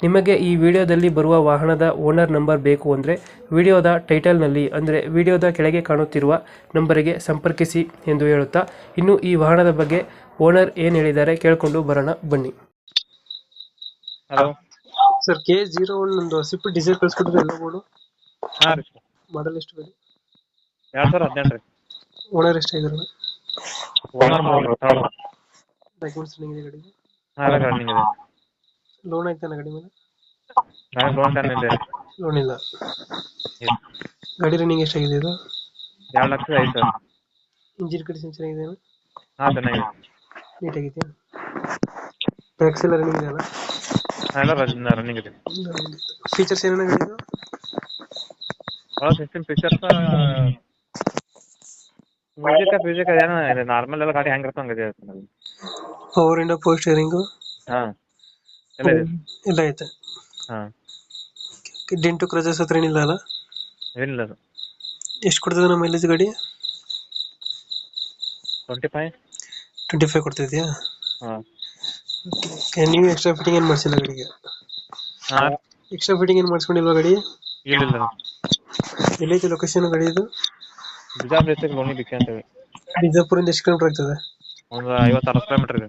ನಿಮಗೆ ಈ ವಿಡಿಯೋದಲ್ಲಿ ಬರುವ ವಾಹನದ ಓನರ್ ನಂಬರ್ ಬೇಕು ಅಂದರೆ ವಿಡಿಯೋದ ಟೈಟಲ್ನಲ್ಲಿ ಅಂದರೆ ವಿಡಿಯೋದ ಕೆಳಗೆ ಕಾಣುತ್ತಿರುವ ನಂಬರಿಗೆ ಸಂಪರ್ಕಿಸಿ ಎಂದು ಹೇಳುತ್ತಾ ಇನ್ನು ಈ ವಾಹನದ ಬಗ್ಗೆ ಓನರ್ ಏನು ಹೇಳಿದ್ದಾರೆ ಕೇಳಿಕೊಂಡು ಬರೋಣ ಬನ್ನಿ. Hello. Sir K zero one ಒಂದು ಸಿಪ್ಪು ಡಿಸೈಲ್ ಕಳಿಸ್ಕೊಟ್ಟಿದ್ರೆ ಎಲ್ಲ ಬೋರ್ಡು? ಹಾ ರೀ. ಮಾಡಲ್ ಎಷ್ಟು ಬೇಡಿ ಎರಡ್ ಸಾವಿರ ಹದಿನೆಂಟು ರೀ. ಓನರ್ ಎಷ್ಟು ಓನರ್ ಮೂರು ಡಾಕ್ಯುಮೆಂಟ್ಸ್ ಇದೆ ಗಾಡಿಗೆ ಹಾ ರನ್ನಿಂಗ್ ಇದೆ. ಲೋನ್ ಐತನ ಗಾಡಿ ಮೇಲೆ? ಲೋನ್ ಇದೆ. ಲೋನ್ ಇಲ್ಲ. ಗಡಿ ರನ್ನಿಂಗ್ ಎಷ್ಟಾಗಿದೆ ಇದು? ಎರಡು ಲಕ್ಷ ಐದು ಸಾವಿರ. ಇಂಜಿನ್ ಕಂಡೀಷನ್ ಚೆನ್ನಾಗಿದೆ ಹಾ ಚೆನ್ನಾಗಿದೆ. ನೀಟಾಗಿದೆಯಾ ಟ್ಯಾಕ್ಸ್ ಎಲ್ಲ ರನ್ನಿಂಗ್ ಇದೆಯಲ್ಲ? ಎಲ್ಲ ರನ್ನಿಂಗ್ ಇದೆ. ಫೀಚರ್ಸ್ ಏನೇನು ಗಾಡಿದು ಆ ಸಿಸ್ಟಮ್ ಫೀಚರ್ಸ್ ಮ್ಯೂಸಿಕ್ ಫೀಚರ್ ಏನೋ ನಾರ್ಮಲ್ ಎಲ್ಲ ಗಾಡಿ ಇರ್ತಂಗ ಇದೆ ಪವರ್ ಇಂಡೋ ಪೋಸ್ಟ್ ಸ್ಟೇರಿಂಗು ಹಾ. ಎಲ್ಲ ಐತೆ. ಹಾ. ಡೆಂಟು ಕ್ರಜಸ್ ಹತ್ರ ಏನಿಲ್ಲ ಅಲ್ಲ? ಏನಿಲ್ಲ ಅದು. ಎಷ್ಟು ಕೊಡ್ತದೆ ನಮ್ಮ ಮೈಲೇಜ್ ಗಾಡಿ? ಟ್ವೆಂಟಿ ಫೈವ್ ಟ್ವೆಂಟಿ ಫೈವ್ ಕೊಡ್ತಿದ್ಯಾ ಹಾಂ ನೀವು ಎಕ್ಸ್ಟ್ರಾ ಫಿಟ್ಟಿಂಗ್ ಏನು ಮಾಡಿಸಿಲ್ಲ ಗಾಡಿಗೆ? ಹಾ. ಎಕ್ಸ್ಟ್ರಾ ಫಿಟ್ಟಿಂಗ್ ಏನು ಮಾಡಿಸ್ಕೊಂಡಿಲ್ವಾ ಗಾಡಿ? ಇಲ್ಲಿಲ್ಲ ಎಲ್ಲೈತೆ ಲೊಕೇಶನ್ ಗಾಡಿ ಇದು? ಬಿಜಾಪುರ ಡಿಸ್ಟ್ರಿಕ್ಟ್ ಲೋಣಿ ಬಿಕ್ಕಿ ಅಂತೇಳಿ ಬಿಜಾಪುರಿಂದ ಎಷ್ಟು ಕಿಲೋಮೀಟರ್ ಆಗ್ತದೆ? ಒಂದು ಐವತ್ತಾರು ಕಿಲೋಮೀಟರ್ ಇದೆ.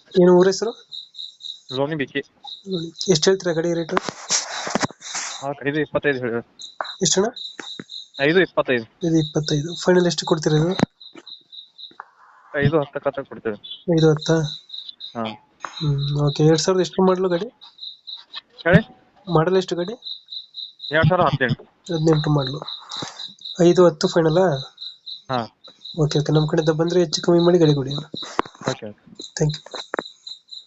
ಏನು ಊರ ಹೆಸರು? ಲೋನಿ ಬಿಕ್ಕಿ ಎಷ್ಟು ಹೇಳ್ತೀರಾ ಗಡಿ ರೇಟು? ಐದು ಇಪ್ಪತ್ತೈದು ಹೇಳಿ. ಎಷ್ಟಣ್ಣ ಐದು ಇಪ್ಪತ್ತೈದು. ಇದು ಇಪ್ಪತ್ತೈದು. ಫೈನಲ್ ಎಷ್ಟು ಕೊಡ್ತೀರಾ ಇದು ಐದು ಹತ್ತಕ್ಕೆ ಹತ್ತಕ್ಕೆ ಕೊಡ್ತೇವೆ. ಐದು ಹತ್ತ? ಹಾ. ಹ್ಮ್ ಓಕೆ ಎರಡು ಸಾವಿರದ ಎಷ್ಟು ಮಾಡಲು ಗಾಡಿ? ಹೇಳಿ? ಮಾಡಲ್ ಎಷ್ಟು ಗಾಡಿ? ಎರಡು ಸಾವಿರ ಹದಿನೆಂಟು. ಹದಿನೆಂಟು ಮಾಡಲು. ಐದು ಹತ್ತು ಫೈನಲಾ ಹಾ. ಓಕೆ ಓಕೆ ನಮ್ಮ ಕಡೆಯಿಂದ ಬಂದರೆ ಹೆಚ್ಚು ಕಮ್ಮಿ ಮಾಡಿ ಗಾಡಿ ಕೊಡಿ ಥ್ಯಾಂಕ್ ಯು